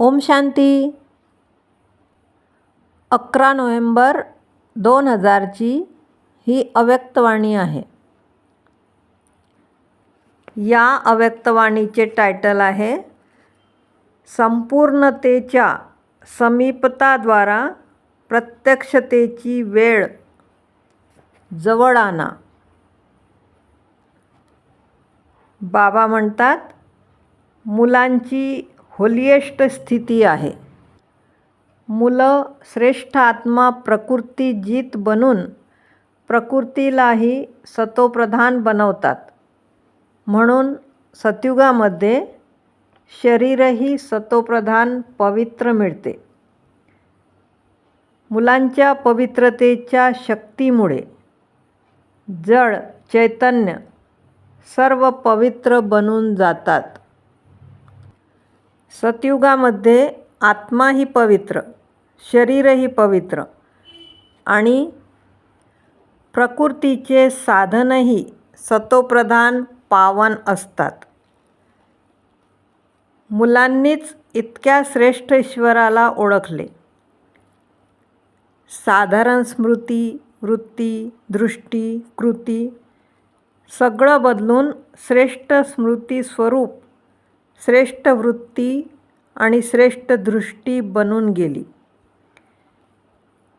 ओम शांती. अकरा नोव्हेंबर दोन हजारची ही अव्यक्तवाणी आहे. या अव्यक्तवाणीचे टायटल आहे संपूर्णतेच्या समीपताद्वारा प्रत्यक्षतेची वेळ जवळ आणा बाबा म्हणतात मुलांची होलिएस्ट स्थिती आहे. मुलं श्रेष्ठ आत्मा प्रकृती जीत बनून प्रकृतीलाही सतोप्रधान बनवतात. म्हणून सतयुगामध्ये शरीरही सतोप्रधान पवित्र मिळते. मुलांच्या पवित्रतेच्या शक्तीमुळे जड चैतन्य सर्व पवित्र बनून जातात. सतयुगामध्ये आत्माही पवित्र शरीरही पवित्र आणि प्रकृतीचे साधनही सतोप्रधान पावन असतात. मुलांनीच इतक्या श्रेष्ठ ईश्वराला ओळखले. साधारण स्मृती वृत्ती दृष्टी कृती सगळं बदलून श्रेष्ठ स्मृती स्वरूप श्रेष्ठ वृत्ती आणि श्रेष्ठ दृष्टी बनून गेली.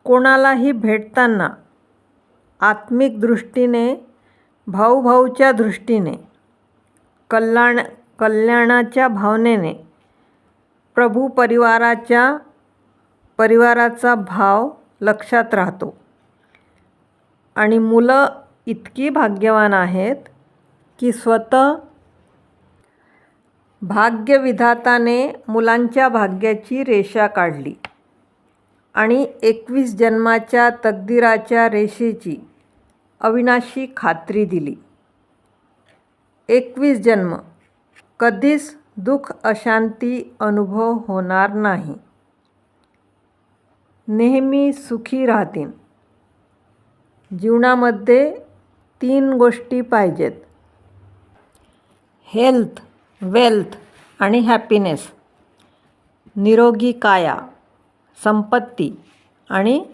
कोणालाही भेटताना आत्मिक दृष्टीने भाऊभाऊच्या दृष्टीने कल्याण कल्याणाच्या भावनेने प्रभू परिवाराच्या परिवाराचा भाव लक्षात राहतो. आणि मुलं इतकी भाग्यवान आहेत की स्वतः भाग्यविधाताने मुलांच्या भाग्याची रेषा काढली. आणि एकवीस जन्माच्या तकदीराच्या रेषेची अविनाशी खात्री दिली. एकवीस जन्म. कधीच दुःख अशांती अनुभव होणार नाही. नेहमी सुखी राहतील. जीवनामध्ये तीन गोष्टी पाहिजेत. हेल्थ. वेल्थ आणि हॅपीनेस. निरोगी काया संपत्ती आणि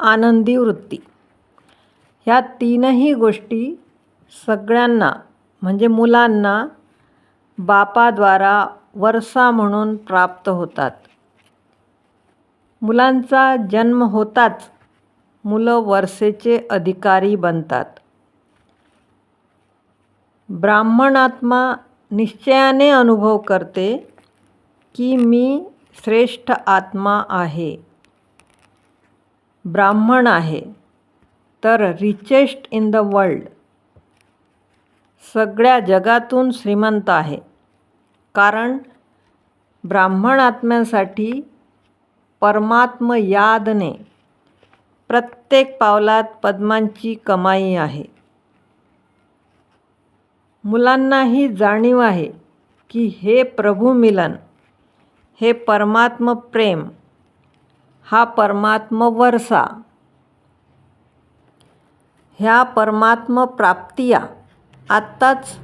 आनंदी वृत्ती. ह्या तीनही गोष्टी सगळ्यांना म्हणजे मुलांना बापाद्वारा वरसा म्हणून प्राप्त होतात. मुलांचा जन्म होताच मुलं वर्षेचे अधिकारी बनतात. ब्राह्मण आत्मा निश्चयाने अनुभव करते की मी श्रेष्ठ आत्मा आहे ब्राह्मण आहे तर रिचेस्ट इन द वर्ल्ड सगळ्या जगातून श्रीमंत आहे. कारण ब्राह्मण आत्म्यासाठी परमात्म यादने प्रत्येक पावलात पद्मांची कमाई आहे. मुलांनाही जाणीव आहे की हे प्रभू मिलन हे परमात्म प्रेम हा परमात्म वरसा ह्या परमात्म प्राप्तिया आत्ताच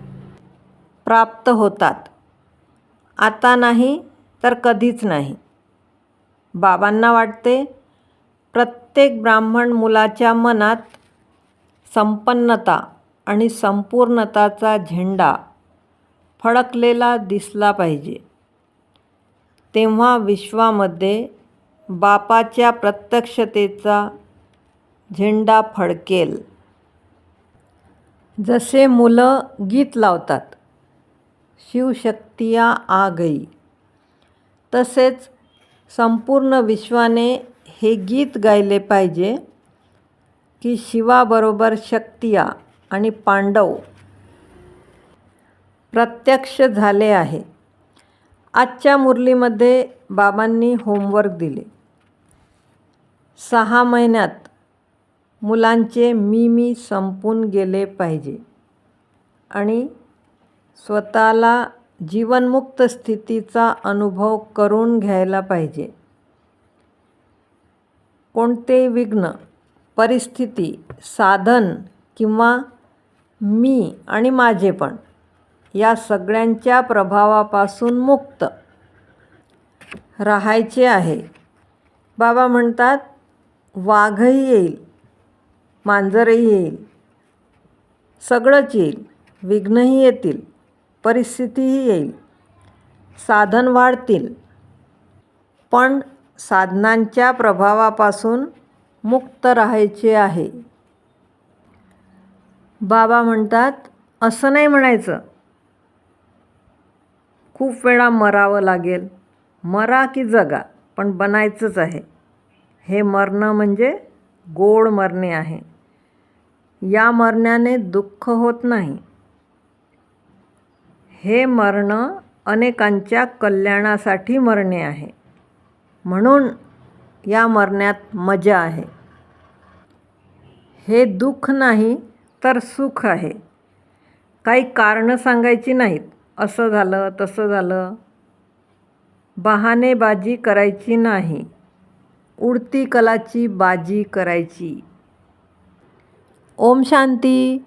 प्राप्त होतात. आता नाही तर कधीच नाही. बाबांना वाटते प्रत्येक ब्राह्मण मुलाच्या मनात संपन्नता आणि संपूर्णताचा झेंडा फडकलेला दिसला पाहिजे. तेव्हा विश्वामध्ये बापाच्या प्रत्यक्षतेचा झेंडा फडकेल. जसे मुलं गीत लावतात शिवशक्तिया आ गई तसेच संपूर्ण विश्वाने हे गीत गायले पाहिजे की शिवाबरोबर शक्तिया. आणि पांडव प्रत्यक्ष झाले आहे. आजच्या मुरलीमध्ये बाबांनी होमवर्क दिले. सहा महिन्यात मुलांचे मी मी संपून गेले पाहिजे आणि स्वतःला जीवनमुक्त स्थितीचा अनुभव करून घ्यायला पाहिजे. कोणते विघ्न परिस्थिती साधन किंवा मी आणि माझेपण या सगळ्यांच्या प्रभावापासून मुक्त राहायचे आहे. बाबा म्हणतात वाघही येईल मांजरही येईल सगळंच येईल विघ्नही येतील परिस्थितीही येईल साधन वाढतील. पण साधनांच्या प्रभावापासून मुक्त राहायचे आहे. बाबा म्हणतात असं नाही म्हणायचं. खूप वेळा मरावं लागेल. मरा की जगा पण बनायचंच आहे. हे मरणं म्हणजे गोड मरणे आहे. या मरण्याने दुःख होत नाही. हे मरणं अनेकांच्या कल्याणासाठी मरणे आहे. म्हणून या मरण्यात मजा आहे. हे दुःख नाही तर सुख आहे. काही कारणं सांगायची नाहीत. असं झालं तसं झालं. बहाणेबाजी करायची नाही. उडती कलाची बाजी करायची. ओम शांती.